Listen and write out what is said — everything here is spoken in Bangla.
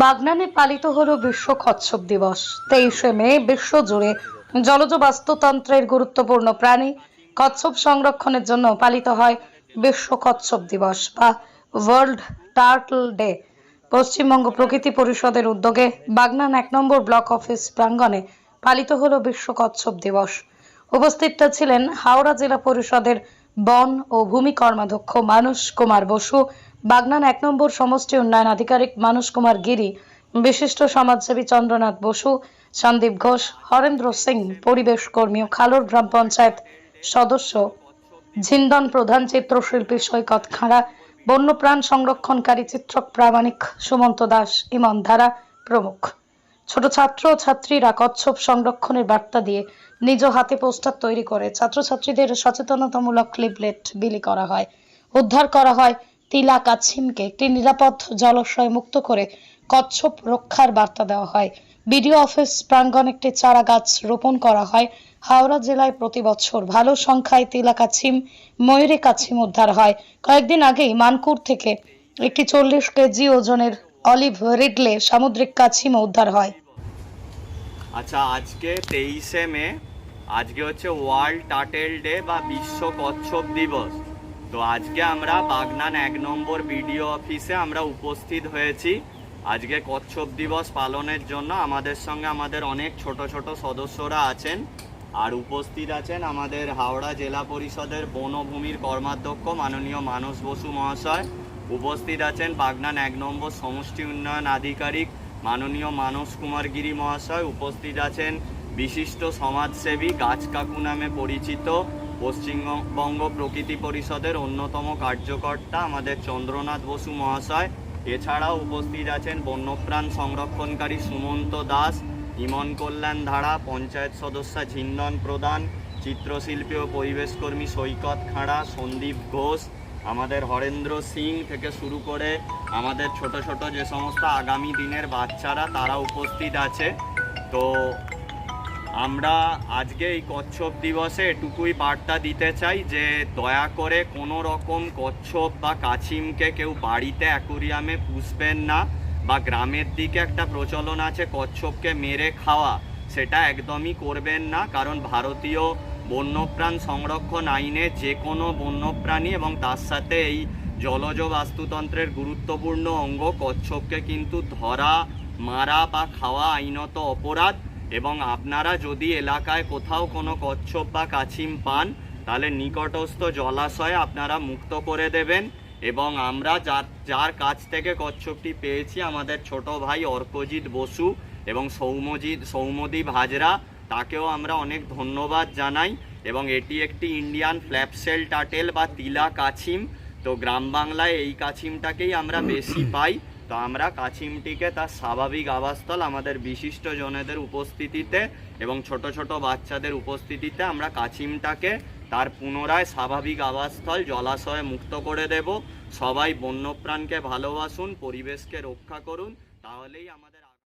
বাগনানে পালিত হল বিশ্ব কচ্ছপ দিবস। তেইশে মে বিশ্ব জুড়ে জলজ বাস্তুতন্ত্রের গুরুত্বপূর্ণ প্রাণী কচ্ছপ সংরক্ষণের জন্য পালিত হয় বিশ্ব কচ্ছপ দিবস বা ওয়ার্ল্ড টার্টল ডে পশ্চিমবঙ্গ প্রকৃতি পরিষদের উদ্যোগে বাগনান এক নম্বর ব্লক অফিস প্রাঙ্গণে পালিত হল বিশ্ব কচ্ছপ দিবস। উপস্থিতটা ছিলেন হাওড়া জেলা পরিষদের বন ও ভূমি কর্মাধ্যক্ষ মানস কুমার বসু, বাগনান এক নম্বর সমষ্টি উন্নয়ন আধিকারিক মানস কুমার গিরি, বিশিষ্ট সমাজসেবী চন্দ্রনাথ বসু, সন্দীপ ঘোষ, হরেন্দ্র সিং, পরিবেশ কর্মী খালোর গ্রাম পঞ্চায়েত সদস্য। ঝিন্দন প্রধান চিত্রশিল্পী সৈকত খাঁড়া, বন্যপ্রাণ সংরক্ষণকারী চিত্রক প্রামাণিক সুমন্ত দাস, ইমন ধারা প্রমুখ। ছোট ছাত্র ছাত্রীরা কচ্ছপ সংরক্ষণের বার্তা দিয়ে নিজ হাতে পোস্টার তৈরি করে। ছাত্রছাত্রীদের সচেতনতামূলক ক্লিপলেট বিলি করা হয়। উদ্ধার করা হয় তিলা কাছিমকে একটি নিরাপদ জলাশয় মুক্ত করে কচ্ছপ রক্ষার বার্তা দেওয়া হয়। বিডিও অফিস প্রাঙ্গণ একটি চারা গাছ রোপণ করা হয়। হাওড়া জেলায় প্রতি বছর ভালো সংখ্যায় তিলা কাছিম ময়ূরী কাছিম উদ্ধার হয়। কয়েকদিন আগেই মানকুর থেকে একটি চল্লিশ কেজি ওজনের অলিভ রিডলে সামুদ্রিক কাছিম উদ্ধার হয়। আচ্ছা আজকে তেইশে মে, আজকে হচ্ছে ওয়ার্ল্ড টাটেল ডে বা বিশ্ব কচ্ছপ দিবস। তো আজকে আমরা বাগনান এক নম্বর বিডিও অফিসে আমরা উপস্থিত হয়েছি। আজকে কচ্ছপ দিবস পালনের জন্য আমাদের সঙ্গে আমাদের অনেক ছোট ছোট সদস্যরা আছেন। আর উপস্থিত আছেন আমাদের হাওড়া জেলা পরিষদের বনভূমির কর্মাধ্যক্ষ মাননীয় মানস বসু মহাশয়। উপস্থিত আছেন বাগনান এক নম্বর সমষ্টি উন্নয়ন আধিকারিক মাননীয় মানস কুমার গিরি মহাশয়। উপস্থিত আছেন বিশিষ্ট সমাজসেবী গাছ কাকু নামে পরিচিত পশ্চিমবঙ্গ প্রকৃতি পরিষদের অন্যতম কার্যকর্তা আমাদের চন্দ্রনাথ বসু মহাশয়। এছাড়াও উপস্থিত আছেন বন্যপ্রাণ সংরক্ষণকারী সুমন্ত দাস, ইমন কল্যাণ ধারা, পঞ্চায়েত সদস্য ঝিন্দন প্রধান, চিত্রশিল্পী ও পরিবেশকর্মী সৈকত খাঁড়া, সন্দীপ ঘোষ আমাদের হরেন্দ্র সিং থেকে শুরু করে আমাদের ছোট ছোট যে সমস্ত আগামী দিনের বাচ্চারা, তারা উপস্থিত আছে। তো আমরা আজকে এই কচ্ছপ দিবসে এটুকুই বার্তা দিতে চাই যে, দয়া করে কোনো রকম কচ্ছপ বা কাছিমকে কেউ বাড়িতে অ্যাকুরিয়ামে পুষবেন না বা গ্রামের দিকে একটা প্রচলন আছে কচ্ছপকে মেরে খাওয়া, সেটা একদমই করবেন না। কারণ ভারতীয় বন্যপ্রাণ সংরক্ষণ আইনে যে কোনো বন্যপ্রাণী এবং তার সাথে এই জলজ বাস্তুতন্ত্রের গুরুত্বপূর্ণ অঙ্গ কচ্ছপকে কিন্তু ধরা, মারা বা খাওয়া আইনত অপরাধ এবং আপনারা যদি এলাকায় কোথাও কোনো কচ্ছপ বা কাছিম পান, তাহলে নিকটস্থ জলাশয়ে আপনারা মুক্ত করে দেবেন এবং আমরা যার যার কাছ থেকে কচ্ছপটি পেয়েছি, আমাদের ছোট ভাই অর্কজিৎ বসু এবং সৌমজিৎ, সৌমদীপ হাজরা তাকেও আমরা অনেক ধন্যবাদ জানাই এবং এটি একটি ইন্ডিয়ান ফ্ল্যাপসেল টাটেল বা তিলা কাছিম। তো গ্রাম বাংলায় এই কাছিমটাকেই আমরা বেশি পাই। তো আমরা কাছিমটিকে তার স্বাভাবিক আবাসস্থল আমাদের বিশিষ্ট জনেদের উপস্থিতিতে এবং ছোট ছোট বাচ্চাদের উপস্থিতিতে আমরা কাছিমটাকে তার পুনরায় স্বাভাবিক আবাসস্থল জলাশয়ে মুক্ত করে দেব। সবাই বন্যপ্রাণকে ভালোবাসুন, পরিবেশকে রক্ষা করুন। তাহলেই আমাদের